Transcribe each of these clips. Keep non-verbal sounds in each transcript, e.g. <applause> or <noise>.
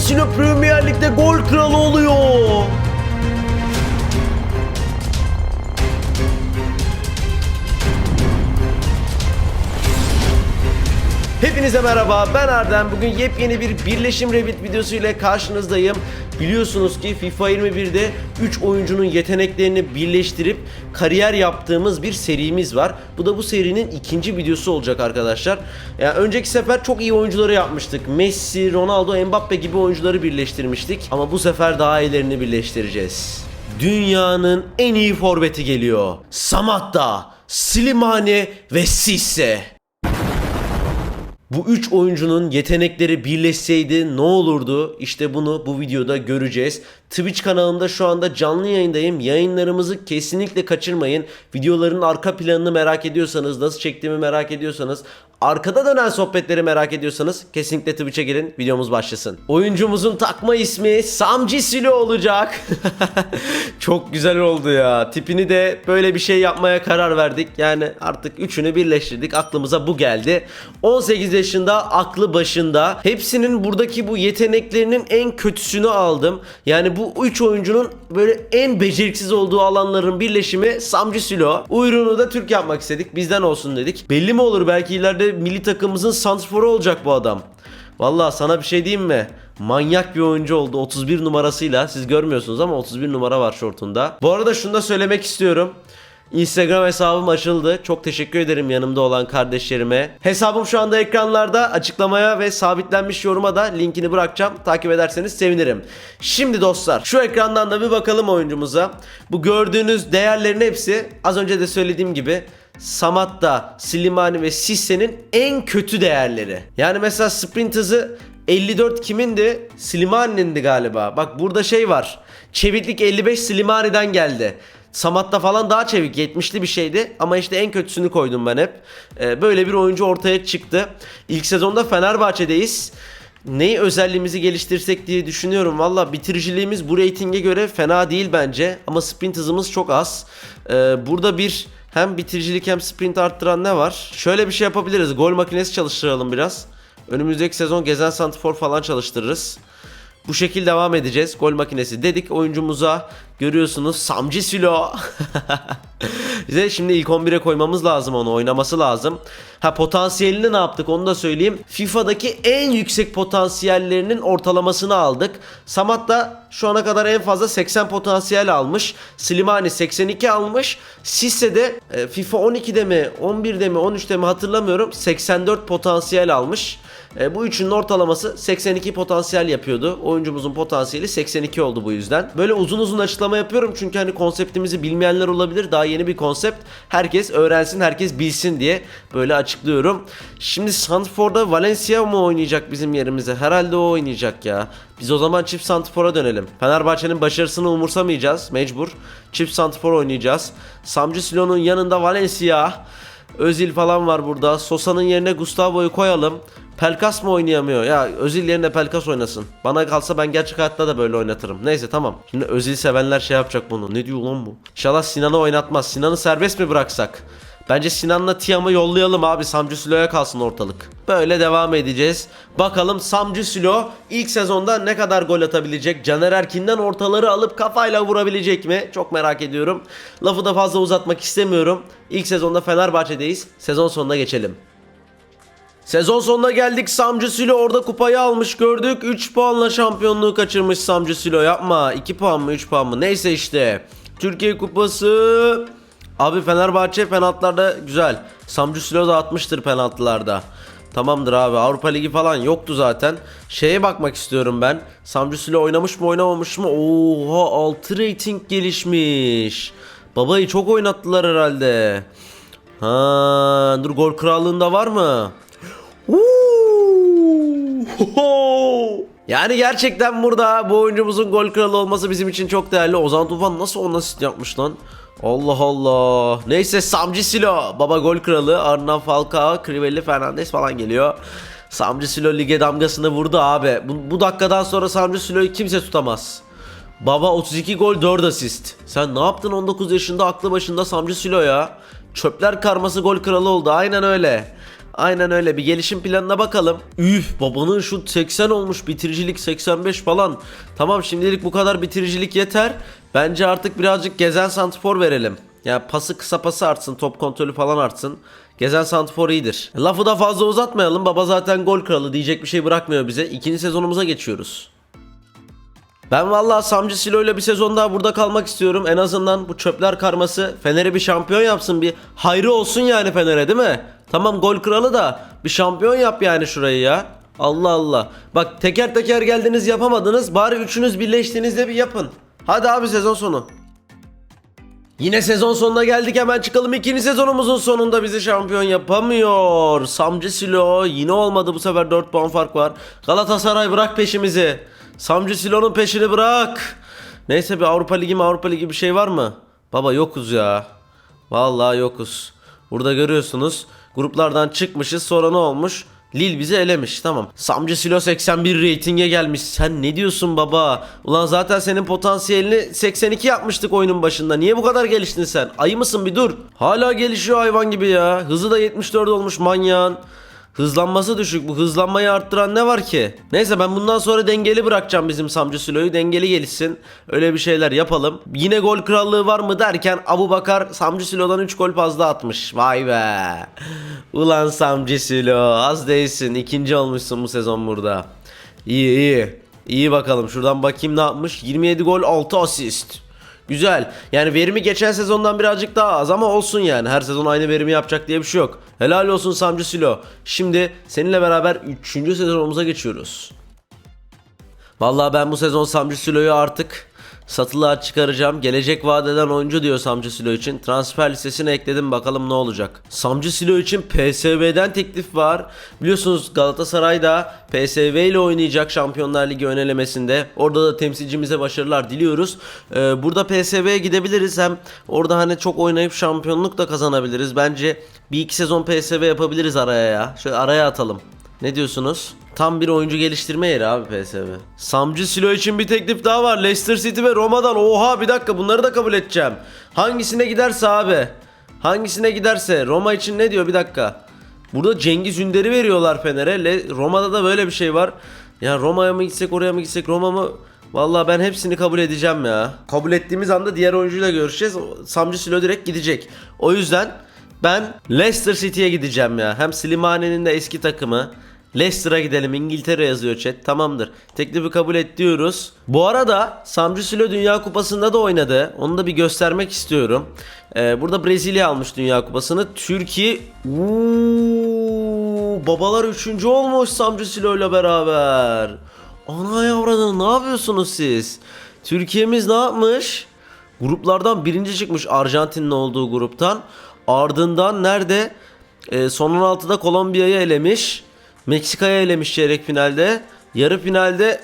Silo Premier Lig'de gol kralı oluyor. Hepinize merhaba ben Erdem. Bugün yepyeni bir birleşim Revit videosu ile karşınızdayım. Biliyorsunuz ki FIFA 21'de 3 oyuncunun yeteneklerini birleştirip kariyer yaptığımız bir serimiz var. Bu da bu serinin ikinci videosu olacak arkadaşlar. Yani önceki sefer çok iyi oyuncuları yapmıştık. Messi, Ronaldo, Mbappe gibi oyuncuları birleştirmiştik. Ama bu sefer daha iyilerini birleştireceğiz. Dünyanın en iyi forveti geliyor. Samatta, Slimani ve Sisse. Bu üç oyuncunun yetenekleri birleşseydi ne olurdu? İşte bunu bu videoda göreceğiz. Twitch kanalımda şu anda canlı yayındayım. Yayınlarımızı kesinlikle kaçırmayın. Videoların arka planını merak ediyorsanız, nasıl çektiğimi merak ediyorsanız, arkada dönen sohbetleri merak ediyorsanız kesinlikle Twitch'e gelin. Videomuz başlasın. Oyuncumuzun takma ismi Samci Silo olacak. <laughs> Çok güzel oldu ya. Tipini de böyle bir şey yapmaya karar verdik. Yani artık üçünü birleştirdik. Aklımıza bu geldi. 18 yaşında aklı başında. Hepsinin buradaki bu yeteneklerinin en kötüsünü aldım. Yani bu üç oyuncunun böyle en beceriksiz olduğu alanların birleşimi Samci Silo. Uyruğunu da Türk yapmak istedik. Bizden olsun dedik. Belli mi olur belki ileride milli takımımızın santrforu olacak bu adam. Vallahi sana bir şey diyeyim mi? Manyak bir oyuncu oldu 31 numarasıyla. Siz görmüyorsunuz ama 31 numara var şortunda. Bu arada şunu da söylemek istiyorum. Instagram hesabım açıldı. Çok teşekkür ederim yanımda olan kardeşlerime. Hesabım şu anda ekranlarda. Açıklamaya ve sabitlenmiş yoruma da linkini bırakacağım. Takip ederseniz sevinirim. Şimdi dostlar şu ekrandan da bir bakalım oyuncumuza. Bu gördüğünüz değerlerin hepsi az önce de söylediğim gibi Samatta, Slimani ve Sisse'nin en kötü değerleri. Yani mesela sprint hızı 54 kimindi? Slimani'ndi galiba. Bak burada şey var. Çeviklik 55 Slimani'den geldi. Samat'ta falan daha çevik 70'li bir şeydi ama işte en kötüsünü koydum ben hep. Ee, böyle bir oyuncu ortaya çıktı. İlk sezonda Fenerbahçe'deyiz. Neyi özelliğimizi geliştirsek diye düşünüyorum. Valla bitiriciliğimiz bu reytinge göre fena değil bence. Ama sprint hızımız çok az. Ee, burada bir hem bitiricilik hem sprint arttıran ne var? Şöyle bir şey yapabiliriz. Gol makinesi çalıştıralım biraz. Önümüzdeki sezon gezen santifor falan çalıştırırız. Bu şekil devam edeceğiz. Gol makinesi dedik oyuncumuza. Görüyorsunuz Samci Silo. <laughs> Bize şimdi ilk 11'e koymamız lazım onu. Oynaması lazım. Ha potansiyelini ne yaptık onu da söyleyeyim. FIFA'daki en yüksek potansiyellerinin ortalamasını aldık. Samat da şu ana kadar en fazla 80 potansiyel almış. Slimani 82 almış. Sisse de e, FIFA 12'de mi 11'de mi 13'te mi hatırlamıyorum 84 potansiyel almış. E, bu üçünün ortalaması 82 potansiyel yapıyordu. Oyuncumuzun potansiyeli 82 oldu bu yüzden. Böyle uzun uzun açıklama yapıyorum çünkü hani konseptimizi bilmeyenler olabilir. Daha yeni bir konsept. Herkes öğrensin, herkes bilsin diye böyle açıklıyorum. Şimdi Sandford'da Valencia mı oynayacak bizim yerimize? Herhalde o oynayacak ya. Biz o zaman çift Santfor'a dönelim. Fenerbahçe'nin başarısını umursamayacağız mecbur. Çift Santfor oynayacağız. Samci Silo'nun yanında Valencia. Özil falan var burada. Sosa'nın yerine Gustavo'yu koyalım. Pelkas mı oynayamıyor? Ya Özil yerine Pelkas oynasın. Bana kalsa ben gerçek hayatta da böyle oynatırım. Neyse tamam. Şimdi Özil sevenler şey yapacak bunu. Ne diyor lan bu? İnşallah Sinan'ı oynatmaz. Sinan'ı serbest mi bıraksak? Bence Sinan'la Tiam'ı yollayalım abi. Samcu Silo'ya kalsın ortalık. Böyle devam edeceğiz. Bakalım Samcu Silo ilk sezonda ne kadar gol atabilecek? Caner Erkin'den ortaları alıp kafayla vurabilecek mi? Çok merak ediyorum. Lafı da fazla uzatmak istemiyorum. İlk sezonda Fenerbahçe'deyiz. Sezon sonuna geçelim. Sezon sonuna geldik. Samcu Silo orada kupayı almış gördük. 3 puanla şampiyonluğu kaçırmış Samcu Silo. Yapma. 2 puan mı 3 puan mı? Neyse işte. Türkiye Kupası. Abi Fenerbahçe penaltılarda güzel. Samcu Silo da atmıştır penaltılarda. Tamamdır abi. Avrupa Ligi falan yoktu zaten. Şeye bakmak istiyorum ben. Samcu Silo oynamış mı oynamamış mı? Oha 6 rating gelişmiş. Babayı çok oynattılar herhalde. Ha, dur gol krallığında var mı? <laughs> Yani gerçekten burada bu oyuncumuzun gol kralı olması bizim için çok değerli. Ozan Tufan nasıl 10 asist yapmış lan? Allah Allah. Neyse Samci Silo. Baba gol kralı. Arnan Falcao, Crivelli Fernandes falan geliyor. Samci Silo lige damgasını vurdu abi. Bu, bu dakikadan sonra Samci Silo'yu kimse tutamaz. Baba 32 gol 4 asist. Sen ne yaptın 19 yaşında aklı başında Samci Silo ya? Çöpler karması gol kralı oldu aynen öyle. Aynen öyle bir gelişim planına bakalım. Üf babanın şut 80 olmuş bitiricilik 85 falan. Tamam şimdilik bu kadar bitiricilik yeter. Bence artık birazcık gezen santrfor verelim. Ya pası kısa pası artsın top kontrolü falan artsın. Gezen santrfor iyidir. Lafı da fazla uzatmayalım. Baba zaten gol kralı diyecek bir şey bırakmıyor bize. İkinci sezonumuza geçiyoruz. Ben vallahi Samci Silo ile bir sezon daha burada kalmak istiyorum. En azından bu çöpler karması Fener'e bir şampiyon yapsın. Bir hayrı olsun yani Fener'e değil mi? Tamam gol kralı da bir şampiyon yap yani şurayı ya. Allah Allah. Bak teker teker geldiniz yapamadınız. Bari üçünüz birleştiğinizde bir yapın. Hadi abi sezon sonu. Yine sezon sonuna geldik hemen çıkalım. İkinci sezonumuzun sonunda bizi şampiyon yapamıyor. Samci Silo yine olmadı bu sefer 4 puan fark var. Galatasaray bırak peşimizi. Samci Silo'nun peşini bırak. Neyse bir Avrupa Ligi mi Avrupa Ligi bir şey var mı? Baba yokuz ya. Vallahi yokuz. Burada görüyorsunuz gruplardan çıkmışız sonra ne olmuş? Lil bizi elemiş tamam. Samci Silo 81 reytinge gelmiş. Sen ne diyorsun baba? Ulan zaten senin potansiyelini 82 yapmıştık oyunun başında. Niye bu kadar geliştin sen? Ayı mısın bir dur. Hala gelişiyor hayvan gibi ya. Hızı da 74 olmuş manyağın. Hızlanması düşük. Bu hızlanmayı arttıran ne var ki? Neyse ben bundan sonra dengeli bırakacağım bizim Samcı Silo'yu. Dengeli gelişsin. Öyle bir şeyler yapalım. Yine gol krallığı var mı derken Abu Bakar Samcı Silo'dan 3 gol fazla atmış. Vay be. Ulan Samcı Silo az değilsin. İkinci olmuşsun bu sezon burada. İyi iyi. İyi bakalım. Şuradan bakayım ne yapmış. 27 gol 6 asist. Güzel. Yani verimi geçen sezondan birazcık daha az ama olsun yani. Her sezon aynı verimi yapacak diye bir şey yok. Helal olsun Samcı Silo. Şimdi seninle beraber 3. sezonumuza geçiyoruz. Vallahi ben bu sezon Samcı Silo'yu artık satılığa çıkaracağım. Gelecek vadeden oyuncu diyor Samcı Silo için. Transfer listesine ekledim bakalım ne olacak. Samcı Silo için PSV'den teklif var. Biliyorsunuz Galatasaray da PSV ile oynayacak Şampiyonlar Ligi önelemesinde. Orada da temsilcimize başarılar diliyoruz. Ee, burada PSV'ye gidebiliriz. Hem orada hani çok oynayıp şampiyonluk da kazanabiliriz. Bence bir iki sezon PSV yapabiliriz araya ya. Şöyle araya atalım. Ne diyorsunuz? Tam bir oyuncu geliştirme yeri abi PSV. Samcı Silo için bir teklif daha var. Leicester City ve Roma'dan. Oha bir dakika bunları da kabul edeceğim. Hangisine giderse abi. Hangisine giderse. Roma için ne diyor bir dakika. Burada Cengiz Ünder'i veriyorlar Fener'e. Le- Roma'da da böyle bir şey var. Ya Roma'ya mı gitsek oraya mı gitsek Roma mı? Vallahi ben hepsini kabul edeceğim ya. Kabul ettiğimiz anda diğer oyuncuyla görüşeceğiz. Samcı Silo direkt gidecek. O yüzden ben Leicester City'ye gideceğim ya. Hem Slimani'nin de eski takımı. Leicester'a gidelim. İngiltere yazıyor chat. Tamamdır. Teklifi kabul et diyoruz. Bu arada Samcu Silo Dünya Kupası'nda da oynadı. Onu da bir göstermek istiyorum. Ee, burada Brezilya almış Dünya Kupası'nı. Türkiye... Uuu, babalar üçüncü olmuş Samcu Silo ile beraber. Ana yavradın ne yapıyorsunuz siz? Türkiye'miz ne yapmış? Gruplardan birinci çıkmış Arjantin'in olduğu gruptan. Ardından nerede? Ee, son 16'da Kolombiya'yı elemiş. Meksika'ya elemiş çeyrek finalde. Yarı finalde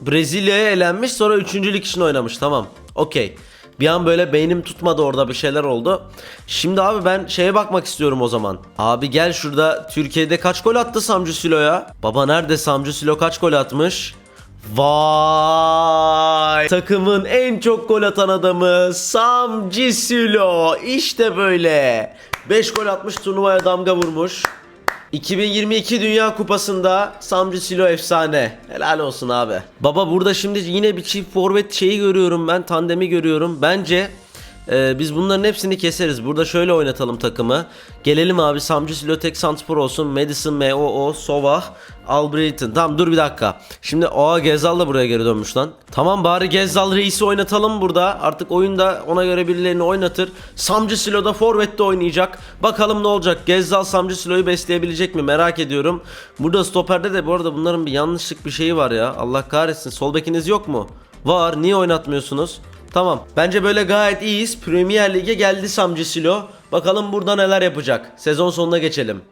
Brezilya'ya elenmiş. Sonra üçüncülük için oynamış. Tamam. Okey. Bir an böyle beynim tutmadı orada bir şeyler oldu. Şimdi abi ben şeye bakmak istiyorum o zaman. Abi gel şurada Türkiye'de kaç gol attı Samcu Silo'ya? Baba nerede Samcu Silo kaç gol atmış? Vay! Takımın en çok gol atan adamı Samci Silo. İşte böyle. 5 gol atmış turnuvaya damga vurmuş. 2022 Dünya Kupası'nda Samci Silo efsane. Helal olsun abi. Baba burada şimdi yine bir çift forvet şeyi görüyorum ben. Tandemi görüyorum. Bence e, biz bunların hepsini keseriz. Burada şöyle oynatalım takımı. Gelelim abi Samci Silo tek santrfor olsun. Madison, M.O.O, Sovah, Albrighton. Tamam dur bir dakika. Şimdi oha Gezzal da buraya geri dönmüş lan. Tamam bari Gezzal reisi oynatalım burada. Artık oyunda ona göre birilerini oynatır. Samci Silo da forvette oynayacak. Bakalım ne olacak. Gezzal Samci Silo'yu besleyebilecek mi merak ediyorum. Burada stoperde de bu arada bunların bir yanlışlık bir şeyi var ya. Allah kahretsin. Sol bekiniz yok mu? Var. Niye oynatmıyorsunuz? Tamam. Bence böyle gayet iyiyiz. Premier Lig'e geldi Samci Silo. Bakalım burada neler yapacak. Sezon sonuna geçelim.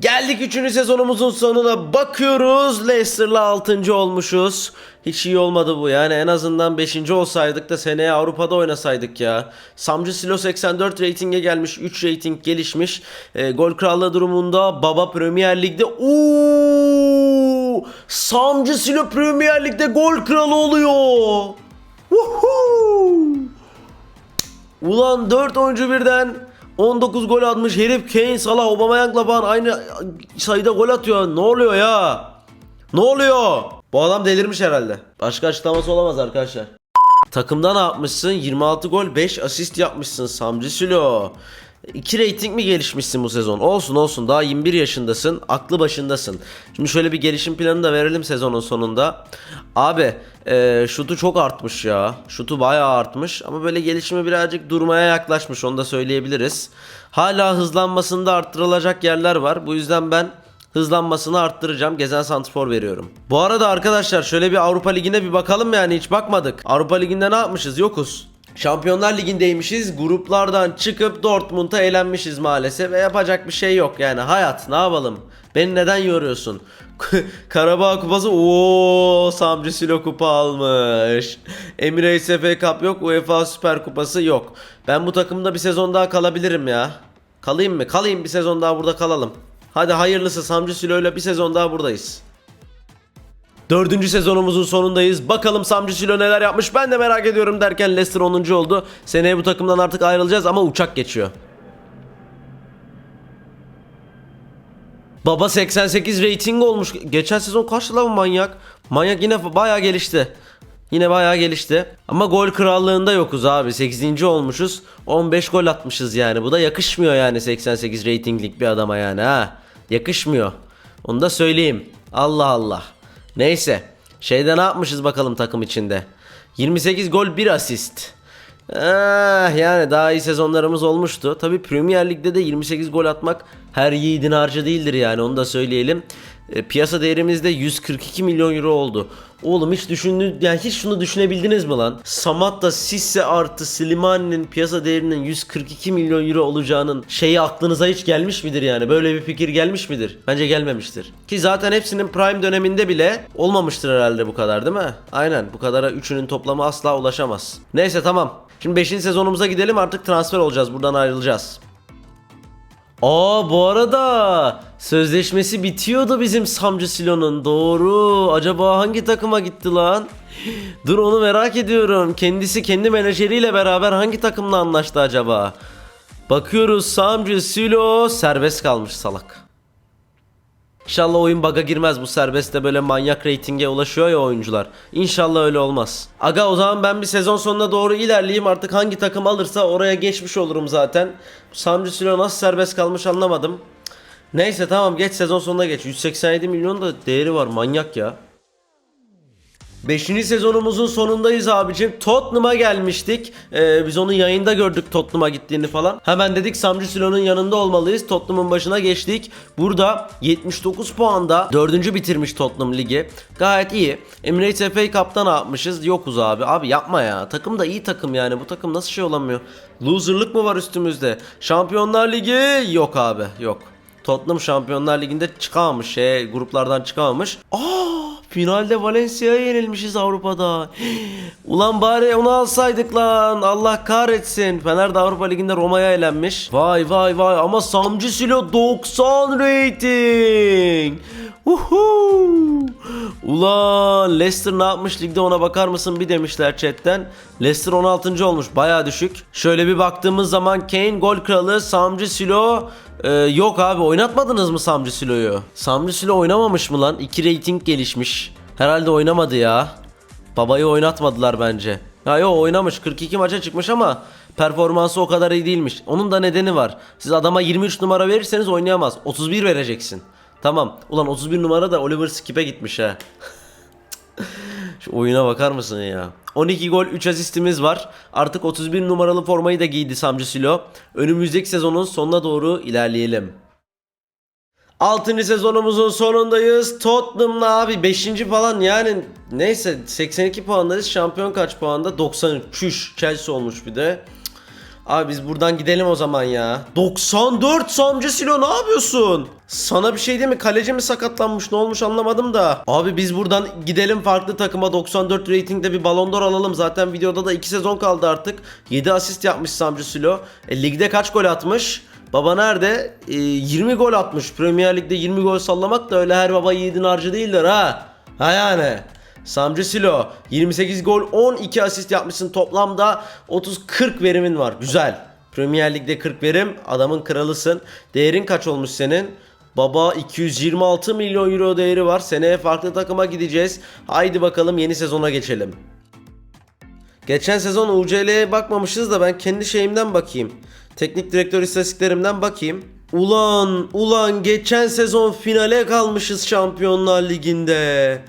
Geldik 3. sezonumuzun sonuna bakıyoruz. Leicester'la 6. olmuşuz. Hiç iyi olmadı bu yani en azından 5. olsaydık da seneye Avrupa'da oynasaydık ya. Samcı Silo 84 reytinge gelmiş 3 reyting gelişmiş. E, gol krallığı durumunda Baba Premier Lig'de Uuu, Samcı Silo Premier Lig'de gol kralı oluyor. Woohoo! Ulan 4 oyuncu birden 19 gol atmış herif Kane, Salah, Aubameyang'la falan aynı sayıda gol atıyor. Ne oluyor ya? Ne oluyor? Bu adam delirmiş herhalde. Başka açıklaması olamaz arkadaşlar. Takımda ne yapmışsın? 26 gol 5 asist yapmışsın Samci Sülo. 2 rating mi gelişmişsin bu sezon? Olsun olsun daha 21 yaşındasın. Aklı başındasın. Şimdi şöyle bir gelişim planı da verelim sezonun sonunda. Abi e, şutu çok artmış ya. Şutu bayağı artmış. Ama böyle gelişimi birazcık durmaya yaklaşmış. Onu da söyleyebiliriz. Hala hızlanmasında arttırılacak yerler var. Bu yüzden ben hızlanmasını arttıracağım. Gezen santrfor veriyorum. Bu arada arkadaşlar şöyle bir Avrupa Ligi'ne bir bakalım yani hiç bakmadık. Avrupa Ligi'nde ne yapmışız? Yokuz. Şampiyonlar Ligi'ndeymişiz. Gruplardan çıkıp Dortmund'a eğlenmişiz maalesef. Ve yapacak bir şey yok yani. Hayat ne yapalım? Beni neden yoruyorsun? <laughs> Karabağ Kupası ooo Samci Silo Kupa almış. Emirates FA Cup yok. UEFA Süper Kupası yok. Ben bu takımda bir sezon daha kalabilirim ya. Kalayım mı? Kalayım bir sezon daha burada kalalım. Hadi hayırlısı Samci Silo'yla bir sezon daha buradayız. Dördüncü sezonumuzun sonundayız. Bakalım Samci Silo neler yapmış ben de merak ediyorum derken Leicester 10. oldu. Seneye bu takımdan artık ayrılacağız ama uçak geçiyor. Baba 88 rating olmuş. Geçen sezon kaçtı lan manyak? Manyak yine bayağı gelişti. Yine bayağı gelişti. Ama gol krallığında yokuz abi. 8. olmuşuz. 15 gol atmışız yani. Bu da yakışmıyor yani 88 ratinglik bir adama yani ha. Yakışmıyor. Onu da söyleyeyim. Allah Allah. Neyse. Şeyde ne yapmışız bakalım takım içinde. 28 gol 1 asist. Ah, yani daha iyi sezonlarımız olmuştu. Tabi Premier Lig'de de 28 gol atmak her yiğidin harcı değildir yani onu da söyleyelim. E, piyasa değerimiz de 142 milyon euro oldu. Oğlum hiç düşündü yani hiç şunu düşünebildiniz mi lan? Samatta Sisse artı Slimani'nin piyasa değerinin 142 milyon euro olacağının şeyi aklınıza hiç gelmiş midir yani? Böyle bir fikir gelmiş midir? Bence gelmemiştir. Ki zaten hepsinin prime döneminde bile olmamıştır herhalde bu kadar değil mi? Aynen bu kadara üçünün toplamı asla ulaşamaz. Neyse tamam. Şimdi 5. sezonumuza gidelim artık transfer olacağız buradan ayrılacağız. Aa bu arada sözleşmesi bitiyordu bizim Samcı Silo'nun. Doğru. Acaba hangi takıma gitti lan? Dur onu merak ediyorum. Kendisi kendi menajeriyle beraber hangi takımla anlaştı acaba? Bakıyoruz Samcı Silo serbest kalmış salak. İnşallah oyun bug'a girmez bu serbestte böyle manyak reytinge ulaşıyor ya oyuncular. İnşallah öyle olmaz. Aga o zaman ben bir sezon sonuna doğru ilerleyeyim artık hangi takım alırsa oraya geçmiş olurum zaten. Samcı Silo nasıl serbest kalmış anlamadım. Neyse tamam geç sezon sonuna geç. 187 milyon da değeri var manyak ya. Beşinci sezonumuzun sonundayız abicim. Tottenham'a gelmiştik. Ee, biz onu yayında gördük Tottenham'a gittiğini falan. Hemen dedik Samcu Silo'nun yanında olmalıyız. Tottenham'ın başına geçtik. Burada 79 puanda dördüncü bitirmiş Tottenham ligi. Gayet iyi. Emirates FA Cup'ta ne yapmışız? Yokuz abi. Abi yapma ya. Takım da iyi takım yani. Bu takım nasıl şey olamıyor? Loser'lık mı var üstümüzde? Şampiyonlar Ligi yok abi. Yok. Tottenham Şampiyonlar Ligi'nde çıkamamış. Şey, gruplardan çıkamamış. Aa! Finalde Valencia'ya yenilmişiz Avrupa'da. <gasps> Ulan bari onu alsaydık lan. Allah kahretsin. Fener de Avrupa Ligi'nde Roma'ya elenmiş. Vay vay vay ama Samci Silo 90 rating. Uhu. Ulan Leicester ne yapmış ligde ona bakar mısın bir demişler chatten. Leicester 16. olmuş baya düşük. Şöyle bir baktığımız zaman Kane gol kralı Samci Silo ee, yok abi oynatmadınız mı Samci Silo'yu? Samci Silo oynamamış mı lan? 2 rating gelişmiş. Herhalde oynamadı ya. Babayı oynatmadılar bence. Ya yo oynamış 42 maça çıkmış ama performansı o kadar iyi değilmiş. Onun da nedeni var. Siz adama 23 numara verirseniz oynayamaz. 31 vereceksin. Tamam. Ulan 31 numara da Oliver Skip'e gitmiş ha. <laughs> Şu oyuna bakar mısın ya? 12 gol 3 asistimiz var. Artık 31 numaralı formayı da giydi Samcı Silo. Önümüzdeki sezonun sonuna doğru ilerleyelim. 6. sezonumuzun sonundayız. Tottenham'la abi 5. falan yani neyse 82 puandayız. Şampiyon kaç puanda? 93. Çüş Chelsea olmuş bir de. Abi biz buradan gidelim o zaman ya. 94 Samcı Silo ne yapıyorsun? Sana bir şey değil mi? Kaleci mi sakatlanmış? Ne olmuş anlamadım da. Abi biz buradan gidelim farklı takıma 94 ratingde bir Ballon d'Or alalım. Zaten videoda da 2 sezon kaldı artık. 7 asist yapmış Samcı Silo. E, ligde kaç gol atmış? Baba nerede? E, 20 gol atmış. Premier Lig'de 20 gol sallamak da öyle her baba yiğidin harcı değildir ha. Ha yani. Samcı Silo 28 gol 12 asist yapmışsın toplamda 30-40 verimin var güzel. Premier Lig'de 40 verim. Adamın kralısın. Değerin kaç olmuş senin? Baba 226 milyon euro değeri var. Seneye farklı takıma gideceğiz. Haydi bakalım yeni sezona geçelim. Geçen sezon UCL'ye bakmamışız da ben kendi şeyimden bakayım. Teknik direktör istatistiklerimden bakayım. Ulan ulan geçen sezon finale kalmışız Şampiyonlar Ligi'nde.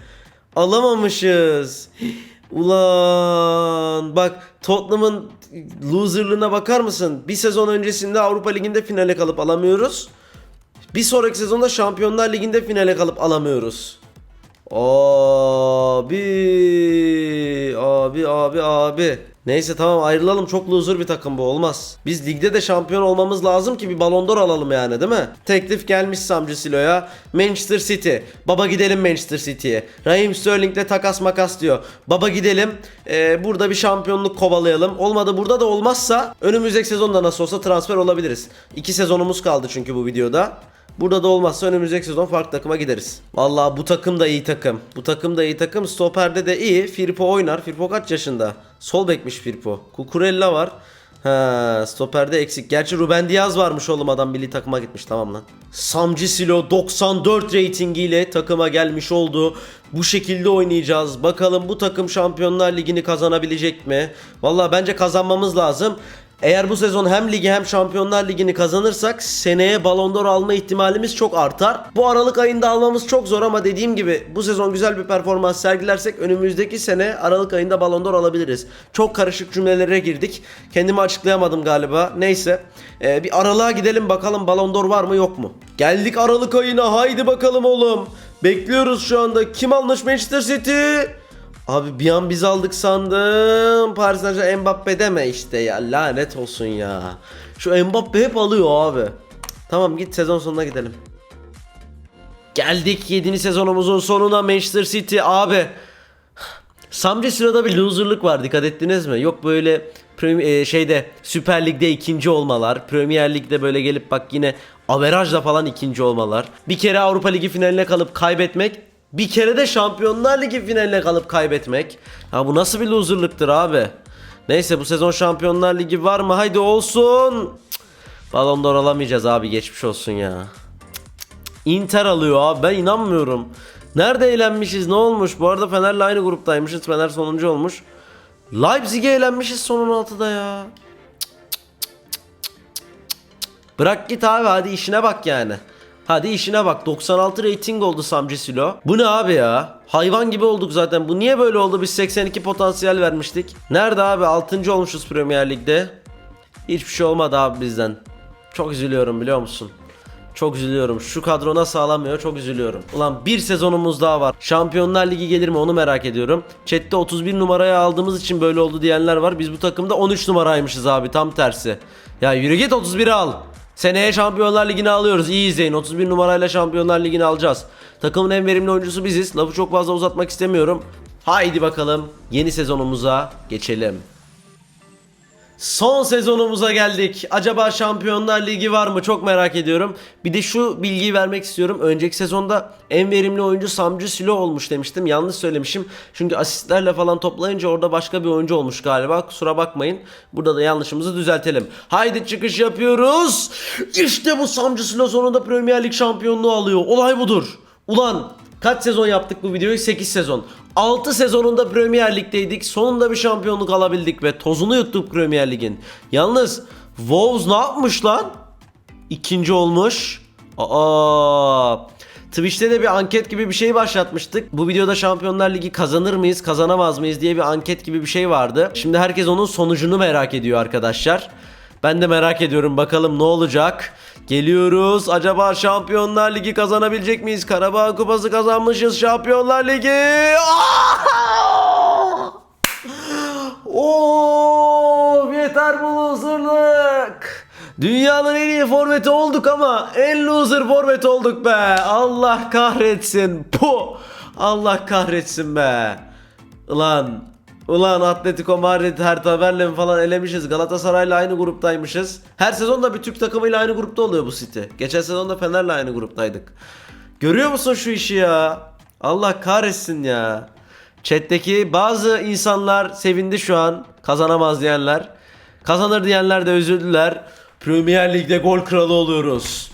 Alamamışız. Ulan bak Tottenham'ın loserlığına bakar mısın? Bir sezon öncesinde Avrupa Ligi'nde finale kalıp alamıyoruz. Bir sonraki sezonda Şampiyonlar Ligi'nde finale kalıp alamıyoruz. Abi, abi, abi, abi. Neyse tamam ayrılalım. Çok loser bir takım bu olmaz. Biz ligde de şampiyon olmamız lazım ki bir ballon d'Or alalım yani değil mi? Teklif gelmiş Samcı Silo'ya. Manchester City. Baba gidelim Manchester City'ye. Raheem Sterling'le takas makas diyor. Baba gidelim. Ee, burada bir şampiyonluk kovalayalım. Olmadı burada da olmazsa önümüzdeki sezonda nasıl olsa transfer olabiliriz. İki sezonumuz kaldı çünkü bu videoda. Burada da olmazsa önümüzdeki sezon farklı takıma gideriz. Vallahi bu takım da iyi takım. Bu takım da iyi takım. Stoper'de de iyi. Firpo oynar. Firpo kaç yaşında? Sol bekmiş Firpo. Kukurella var. Ha, stoperde eksik. Gerçi Ruben Diaz varmış oğlum adam milli takıma gitmiş tamam lan. Samci Silo 94 reytingiyle takıma gelmiş oldu. Bu şekilde oynayacağız. Bakalım bu takım Şampiyonlar Ligi'ni kazanabilecek mi? Vallahi bence kazanmamız lazım. Eğer bu sezon hem ligi hem Şampiyonlar Ligi'ni kazanırsak seneye Ballon d'Or alma ihtimalimiz çok artar. Bu Aralık ayında almamız çok zor ama dediğim gibi bu sezon güzel bir performans sergilersek önümüzdeki sene Aralık ayında Ballon d'Or alabiliriz. Çok karışık cümlelere girdik. Kendimi açıklayamadım galiba. Neyse. Ee, bir aralığa gidelim bakalım Ballon d'Or var mı yok mu? Geldik Aralık ayına haydi bakalım oğlum. Bekliyoruz şu anda. Kim almış Manchester City? Abi bir an biz aldık sandım. Paris Saint Germain Mbappe deme işte ya. Lanet olsun ya. Şu Mbappe hep alıyor abi. Tamam git sezon sonuna gidelim. Geldik 7. sezonumuzun sonuna Manchester City abi. Samci sırada bir loserlık var dikkat ettiniz mi? Yok böyle e, şeyde Süper Lig'de ikinci olmalar. Premier Lig'de böyle gelip bak yine averajla falan ikinci olmalar. Bir kere Avrupa Ligi finaline kalıp kaybetmek. Bir kere de Şampiyonlar Ligi finaline kalıp kaybetmek. Ya bu nasıl bir loserlıktır abi? Neyse bu sezon Şampiyonlar Ligi var mı? Haydi olsun. Cık, Ballon d'Or alamayacağız abi geçmiş olsun ya. Inter alıyor abi ben inanmıyorum. Nerede eğlenmişiz ne olmuş? Bu arada Fener'le aynı gruptaymışız. Fener sonuncu olmuş. Leipzig'e eğlenmişiz son 16'da ya. Bırak git abi hadi işine bak yani. Hadi işine bak 96 rating oldu Samci Silo. Bu ne abi ya? Hayvan gibi olduk zaten. Bu niye böyle oldu? Biz 82 potansiyel vermiştik. Nerede abi? 6. olmuşuz Premier Lig'de. Hiçbir şey olmadı abi bizden. Çok üzülüyorum biliyor musun? Çok üzülüyorum. Şu kadro nasıl alamıyor çok üzülüyorum. Ulan bir sezonumuz daha var. Şampiyonlar Ligi gelir mi onu merak ediyorum. Chat'te 31 numaraya aldığımız için böyle oldu diyenler var. Biz bu takımda 13 numaraymışız abi tam tersi. Ya yürü git 31'i al. Seneye Şampiyonlar Ligi'ni alıyoruz. İyi izleyin. 31 numarayla Şampiyonlar Ligi'ni alacağız. Takımın en verimli oyuncusu biziz. Lafı çok fazla uzatmak istemiyorum. Haydi bakalım yeni sezonumuza geçelim. Son sezonumuza geldik. Acaba Şampiyonlar Ligi var mı? Çok merak ediyorum. Bir de şu bilgiyi vermek istiyorum. Önceki sezonda en verimli oyuncu Samcu Silo olmuş demiştim. Yanlış söylemişim. Çünkü asistlerle falan toplayınca orada başka bir oyuncu olmuş galiba. Kusura bakmayın. Burada da yanlışımızı düzeltelim. Haydi çıkış yapıyoruz. İşte bu Samcu Silo sonunda Premier Lig şampiyonluğu alıyor. Olay budur. Ulan Kaç sezon yaptık bu videoyu? 8 sezon. 6 sezonunda Premier Lig'deydik. Sonunda bir şampiyonluk alabildik ve tozunu yuttuk Premier Lig'in. Yalnız Wolves ne yapmış lan? İkinci olmuş. Aa. Twitch'te de bir anket gibi bir şey başlatmıştık. Bu videoda Şampiyonlar Ligi kazanır mıyız, kazanamaz mıyız diye bir anket gibi bir şey vardı. Şimdi herkes onun sonucunu merak ediyor arkadaşlar. Ben de merak ediyorum bakalım ne olacak. Geliyoruz. Acaba Şampiyonlar Ligi kazanabilecek miyiz? Karabağ Kupası kazanmışız. Şampiyonlar Ligi. Oo, yeter bu loserlık. Dünyanın en iyi forveti olduk ama en loser forvet olduk be. Allah kahretsin. Pu. Allah kahretsin be. Ulan Ulan Atletico Madrid, Hertha Berlin falan elemişiz. Galatasaray'la aynı gruptaymışız. Her sezon da bir Türk takımıyla aynı grupta oluyor bu City. Geçen sezon da Fener'le aynı gruptaydık. Görüyor musun şu işi ya? Allah kahretsin ya. Chat'teki bazı insanlar sevindi şu an. Kazanamaz diyenler. Kazanır diyenler de üzüldüler. Premier Lig'de gol kralı oluyoruz.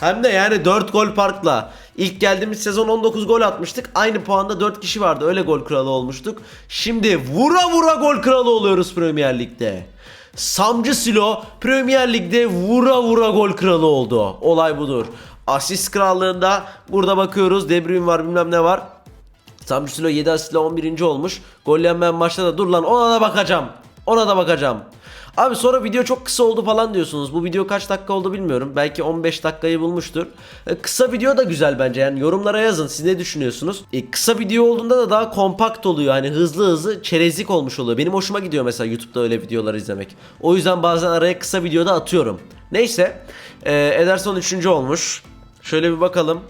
Hem de yani 4 gol farkla. İlk geldiğimiz sezon 19 gol atmıştık. Aynı puanda 4 kişi vardı. Öyle gol kralı olmuştuk. Şimdi vura vura gol kralı oluyoruz Premier Lig'de. Samcı Silo Premier Lig'de vura vura gol kralı oldu. Olay budur. Asist krallığında burada bakıyoruz. De var bilmem ne var. Samcı Silo 7 asistle 11. olmuş. Gollenmeyen maçta da dur lan ona da bakacağım. Ona da bakacağım. Abi sonra video çok kısa oldu falan diyorsunuz. Bu video kaç dakika oldu bilmiyorum. Belki 15 dakikayı bulmuştur. E, kısa video da güzel bence. Yani yorumlara yazın. Siz ne düşünüyorsunuz? E, kısa video olduğunda da daha kompakt oluyor. Hani hızlı hızlı çerezlik olmuş oluyor. Benim hoşuma gidiyor mesela YouTube'da öyle videolar izlemek. O yüzden bazen araya kısa videoda atıyorum. Neyse. E, Ederson 3. olmuş. Şöyle bir bakalım.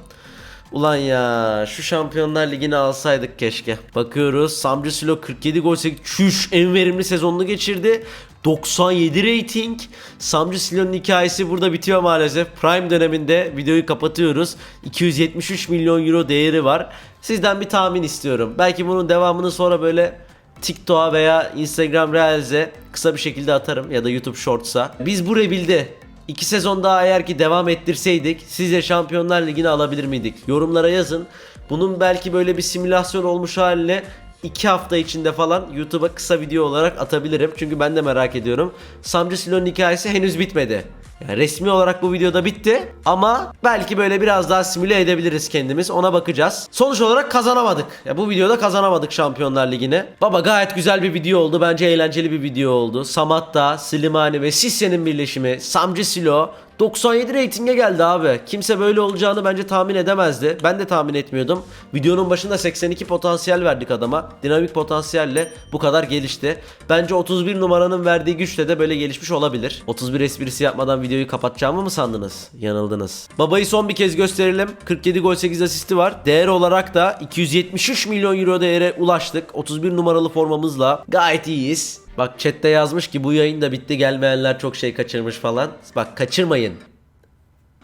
Ulan ya şu Şampiyonlar Ligi'ni alsaydık keşke. Bakıyoruz Samcı Silo 47 gol 8 çüş en verimli sezonunu geçirdi. 97 rating. Samcı Silo'nun hikayesi burada bitiyor maalesef. Prime döneminde videoyu kapatıyoruz. 273 milyon euro değeri var. Sizden bir tahmin istiyorum. Belki bunun devamını sonra böyle TikTok'a veya Instagram Reels'e kısa bir şekilde atarım ya da YouTube Shorts'a. Biz bu rebuild'e iki sezon daha eğer ki devam ettirseydik sizce Şampiyonlar Ligi'ni alabilir miydik? Yorumlara yazın. Bunun belki böyle bir simülasyon olmuş haline 2 hafta içinde falan YouTube'a kısa video olarak atabilirim. Çünkü ben de merak ediyorum. Samcı Silo'nun hikayesi henüz bitmedi. Yani resmi olarak bu videoda bitti ama belki böyle biraz daha simüle edebiliriz kendimiz ona bakacağız. Sonuç olarak kazanamadık. Ya bu videoda kazanamadık Şampiyonlar Ligi'ni. Baba gayet güzel bir video oldu. Bence eğlenceli bir video oldu. Samatta, Slimani ve Sisse'nin birleşimi. Samcı Silo 97 reytinge geldi abi. Kimse böyle olacağını bence tahmin edemezdi. Ben de tahmin etmiyordum. Videonun başında 82 potansiyel verdik adama. Dinamik potansiyelle bu kadar gelişti. Bence 31 numaranın verdiği güçle de böyle gelişmiş olabilir. 31 esprisi yapmadan videoyu kapatacağımı mı sandınız? Yanıldınız. Babayı son bir kez gösterelim. 47 gol 8 asisti var. Değer olarak da 273 milyon euro değere ulaştık. 31 numaralı formamızla gayet iyiyiz. Bak chatte yazmış ki bu yayın da bitti gelmeyenler çok şey kaçırmış falan. Bak kaçırmayın.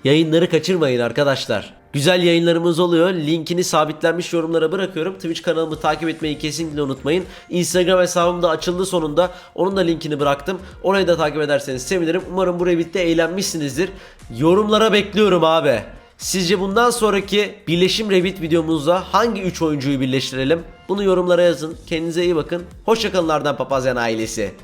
Yayınları kaçırmayın arkadaşlar. Güzel yayınlarımız oluyor. Linkini sabitlenmiş yorumlara bırakıyorum. Twitch kanalımı takip etmeyi kesinlikle unutmayın. Instagram hesabım da açıldı sonunda. Onun da linkini bıraktım. Orayı da takip ederseniz sevinirim. Umarım bu Revit'te eğlenmişsinizdir. Yorumlara bekliyorum abi. Sizce bundan sonraki birleşim Revit videomuzda hangi 3 oyuncuyu birleştirelim? Bunu yorumlara yazın. Kendinize iyi bakın. Hoşçakalın Arden Papazyan ailesi.